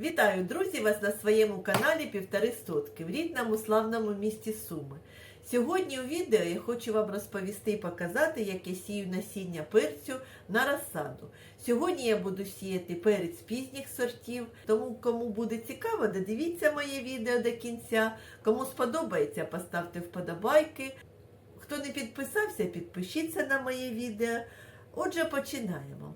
Вітаю, друзі, вас на своєму каналі Півтори Сотки в рідному славному місті Суми. Сьогодні у відео я хочу вам розповісти і показати, як я сію насіння перцю на розсаду. Сьогодні я буду сіяти перець пізніх сортів, тому кому буде цікаво, додивіться моє відео до кінця. Кому сподобається, поставте вподобайки. Хто не підписався, підпишіться на моє відео. Отже, починаємо.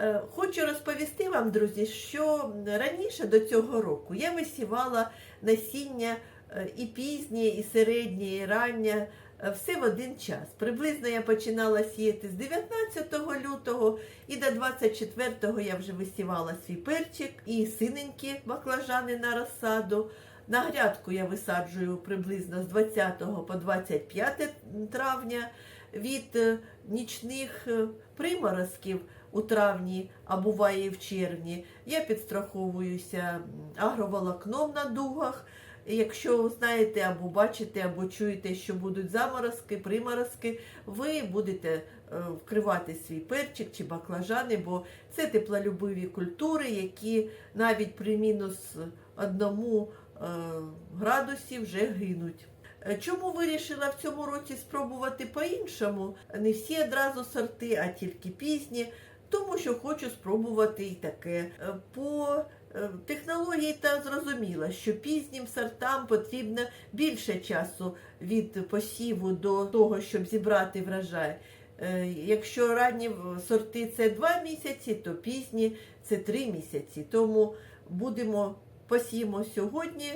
Е, Хочу розповісти вам, друзі, що раніше до цього року я висівала насіння е, і пізнє, і середнє, і раннє, е, все в один час. Приблизно я починала сіяти з 19 лютого і до 24 я вже висівала свій перчик і синенькі баклажани на розсаду. На грядку я висаджую приблизно з 20 по 25 травня від нічних приморозків у травні, а буває і в червні. Я підстраховуюся агроволокном на дугах. Якщо знаєте або бачите, або чуєте, що будуть заморозки, приморозки, ви будете е, вкривати свій перчик чи баклажани, бо це теплолюбиві культури, які навіть при мінус одному е, градусі вже гинуть. Е, Чому вирішила в цьому році спробувати по-іншому? Не всі одразу сорти, а тільки пізні, тому що хочу спробувати і таке. Е, По е, технології та зрозуміла, що пізнім сортам потрібно більше часу від посіву до того, щоб зібрати врожай. Е, Якщо ранні сорти це 2 місяці, то пізні це 3 місяці. Тому будемо посіємо сьогодні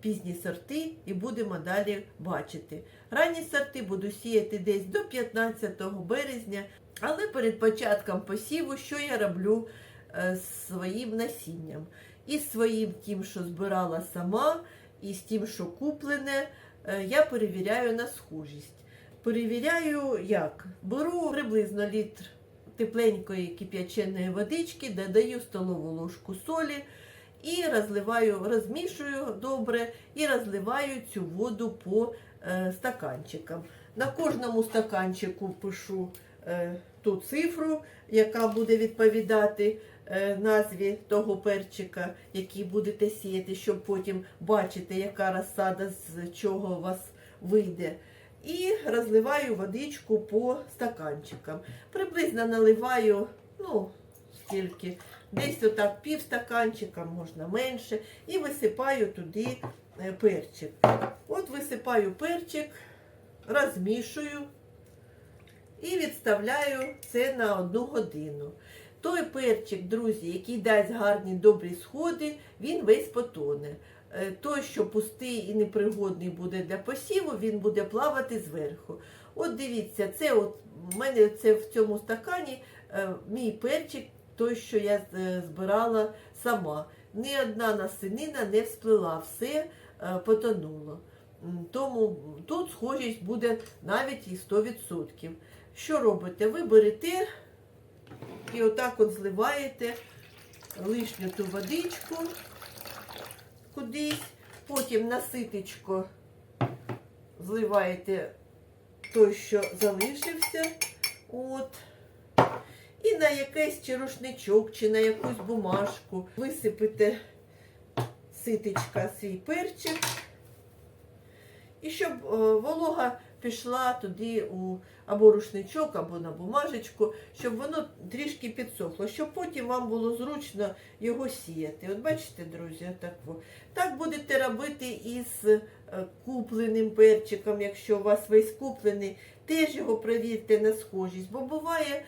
пізні сорти і будемо далі бачити. Ранні сорти буду сіяти десь до 15 березня, але перед початком посіву, що я роблю е, з своїм насінням? І з своїм тим, що збирала сама, і з тим, що куплене, е, я перевіряю на схожість. Перевіряю як? Беру приблизно літр тепленької кип'яченої водички, додаю столову ложку солі і розливаю, розмішую добре і розливаю цю воду по е, стаканчикам. На кожному стаканчику пишу ту цифру, яка буде відповідати е, назві того перчика, який будете сіяти, щоб потім бачити, яка розсада з чого у вас вийде. І розливаю водичку по стаканчикам. Приблизно наливаю, ну, стільки, десь отак пів стаканчика, можна менше, і висипаю туди е, перчик. От висипаю перчик, розмішую і відставляю це на одну годину. Той перчик, друзі, який дасть гарні добрі сходи, він весь потоне. Е, Той, що пустий і непригодний буде для посіву, він буде плавати зверху. От дивіться, це от в мене це в цьому стакані е, мій перчик, той, що я е, збирала сама. Ні одна насинина не всплила, все потонуло. Тому тут схожість буде навіть і 100%. Що робите? Ви берете і отак от зливаєте лишню ту водичку кудись, потім на ситечко зливаєте той, що залишився. От. І на якийсь чи рушничок, чи на якусь бумажку висипите ситечка свій перчик. І щоб е, волога пішла туди у або рушничок, або на бумажечку, щоб воно трішки підсохло, щоб потім вам було зручно його сіяти. От бачите, друзі, так. Так будете робити із е, купленим перчиком, якщо у вас весь куплений, теж його перевірте на схожість, бо буває.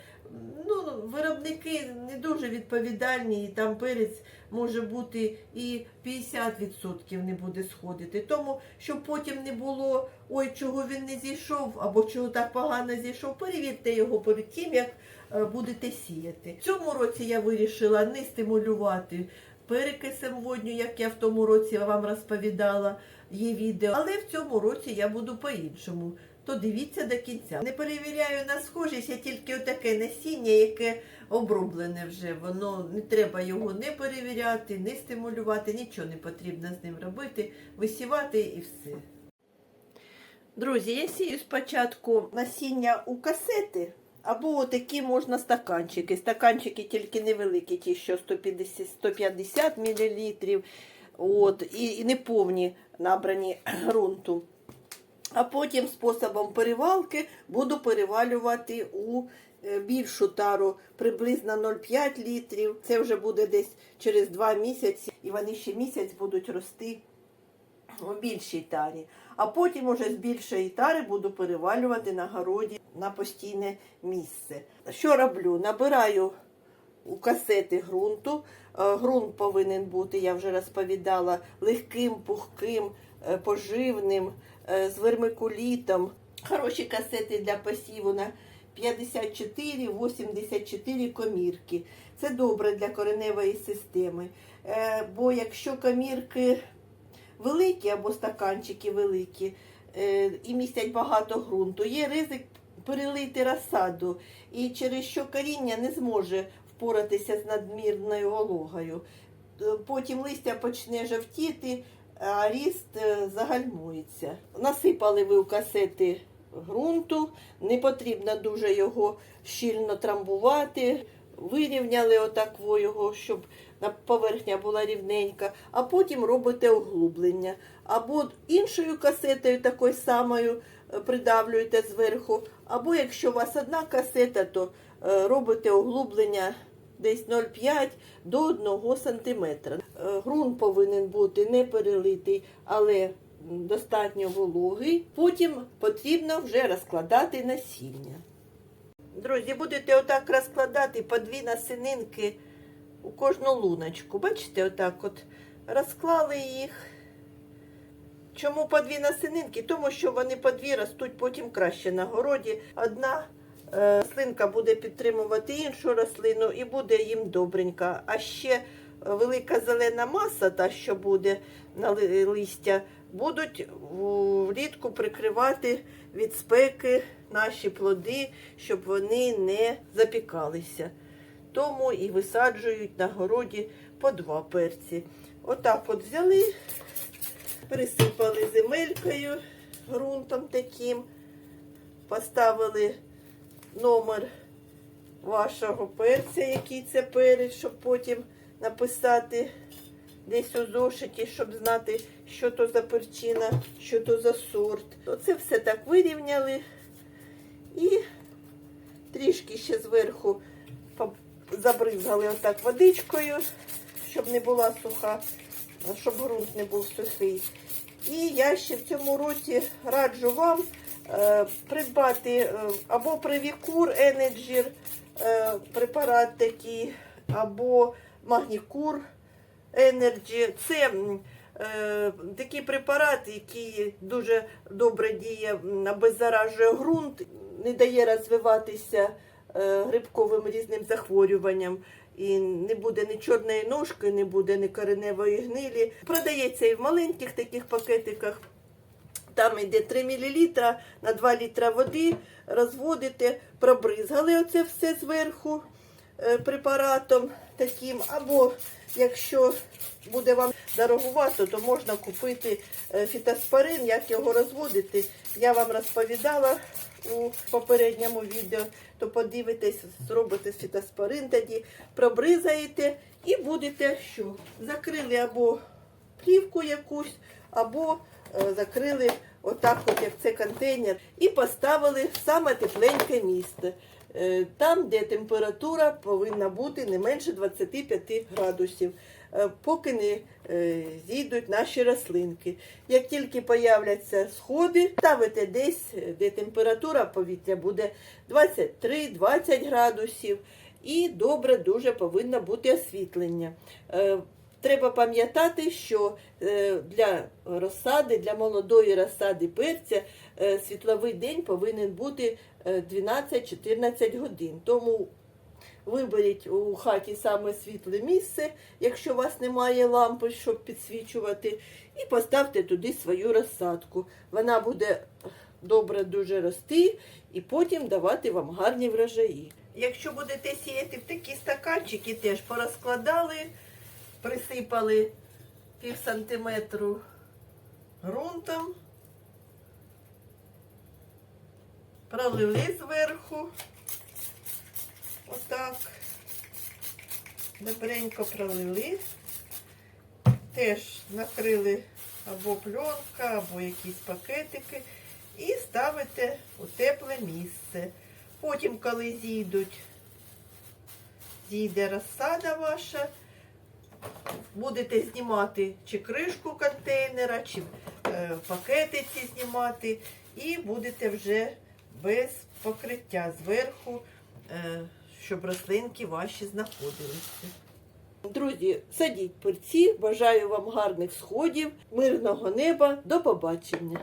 Ну, виробники не дуже відповідальні, і там перець може бути і 50% не буде сходити. Тому, щоб потім не було, ой, чого він не зійшов, або чого так погано зійшов, перевірте його перед тим, як е, будете сіяти. В цьому році я вирішила не стимулювати перекисем водню, як я в тому році вам розповідала, є відео. Але в цьому році я буду по-іншому. То дивіться до кінця. Не перевіряю на схожість, я тільки отаке насіння, яке оброблене вже. Воно не треба його не перевіряти, не стимулювати, нічого не потрібно з ним робити, висівати і все. Друзі, я сію спочатку насіння у касети, Або такі можна стаканчики. Стаканчики тільки невеликі, ті, що 150, 150 мл. От, і, і не повні набрані ґрунту. А потім способом перевалки буду перевалювати у е, більшу тару приблизно 0,5 літрів. Це вже буде десь через 2 місяці, і вони ще місяць будуть рости у більшій тарі. А потім уже з більшої тари буду перевалювати на городі на постійне місце. Що роблю? Набираю у касети ґрунту. Е, Ґрунт повинен бути, я вже розповідала, легким, пухким, е, поживним, е, з вермикулітом. Хороші касети для посіву на 54-84 комірки. Це добре для кореневої системи. Е, Бо якщо комірки великі або стаканчики великі е, і містять багато ґрунту, є ризик перелити розсаду, і через що коріння не зможе впоратися з надмірною вологою. Е, Потім листя почне жовтіти, а ріст е, загальмується. Насипали ви у касети ґрунту, не потрібно дуже його щільно трамбувати. Вирівняли отак його, щоб поверхня була рівненька, а потім робите углублення. Або іншою касетою такою самою е, придавлюєте зверху, або якщо у вас одна касета, то е, робите углублення десь 0,5 до 1 см. Грунт повинен бути не перелитий, але достатньо вологий. Потім потрібно вже розкладати насіння. Друзі, будете отак розкладати по дві насининки у кожну луночку. Бачите, отак от розклали їх. Чому по дві насининки? Тому що вони по дві ростуть потім краще на городі. Одна рослинка буде підтримувати іншу рослину і буде їм добренька. А ще е, велика зелена маса, та що буде на листя, будуть влітку прикривати від спеки наші плоди, щоб вони не запікалися. Тому і висаджують на городі по два перці. Отак от взяли, присипали земелькою, ґрунтом таким, поставили номер вашого перця, який це перець, щоб потім написати десь у зошиті, щоб знати, що то за перчина, що то за сорт. Оце все так вирівняли. І трішки ще зверху забризгали отак водичкою, щоб не була суха, щоб ґрунт не був сухий. І я ще в цьому році раджу вам придбати е, або Привікур Енерджір е, препарат такий, або Магнікур Енерджі. Це е, такий препарат, який дуже добре діє, обеззаражує ґрунт, не дає розвиватися е, грибковим різним захворюванням. І не буде ні чорної ножки, не буде ні кореневої гнилі. Продається і в маленьких таких пакетиках. Там йде 3 мл на 2 літра води, розводите, пробризгали оце все зверху е, препаратом таким. Або якщо буде вам дорогувато, то можна купити е, фітоспорин, як його розводити. Я вам розповідала у попередньому відео, то подивитесь, зробите фітоспорин тоді, пробризаєте і будете що? Закрили або плівку якусь, або е, закрили отак, от як це контейнер, і поставили в саме тепленьке місце. Е, Там, де температура повинна бути не менше 25 градусів, е, поки не е, зійдуть наші рослинки. Як тільки появляться сходи, ставите десь, де температура повітря буде 23-20 градусів. І добре дуже повинно бути освітлення. Е, Треба пам'ятати, що е, для розсади, для молодої розсади перця е, світловий день повинен бути е, 12-14 годин. Тому виберіть у хаті саме світле місце, якщо у вас немає лампи, щоб підсвічувати, і поставте туди свою розсадку. Вона буде добре дуже рости і потім давати вам гарні врожаї. Якщо будете сіяти в такі стаканчики, теж порозкладали присипали пів сантиметру ґрунтом, пролили зверху Отак. Добренько пролили. Теж накрили або пленка, або якісь пакетики. І ставите у тепле місце. Потім, коли зійдуть, зійде розсада ваша, будете знімати чи кришку контейнера, чи е, пакети ці знімати, і будете вже без покриття зверху, е, щоб рослинки ваші знаходилися. Друзі, садіть перці, бажаю вам гарних сходів, мирного неба, до побачення.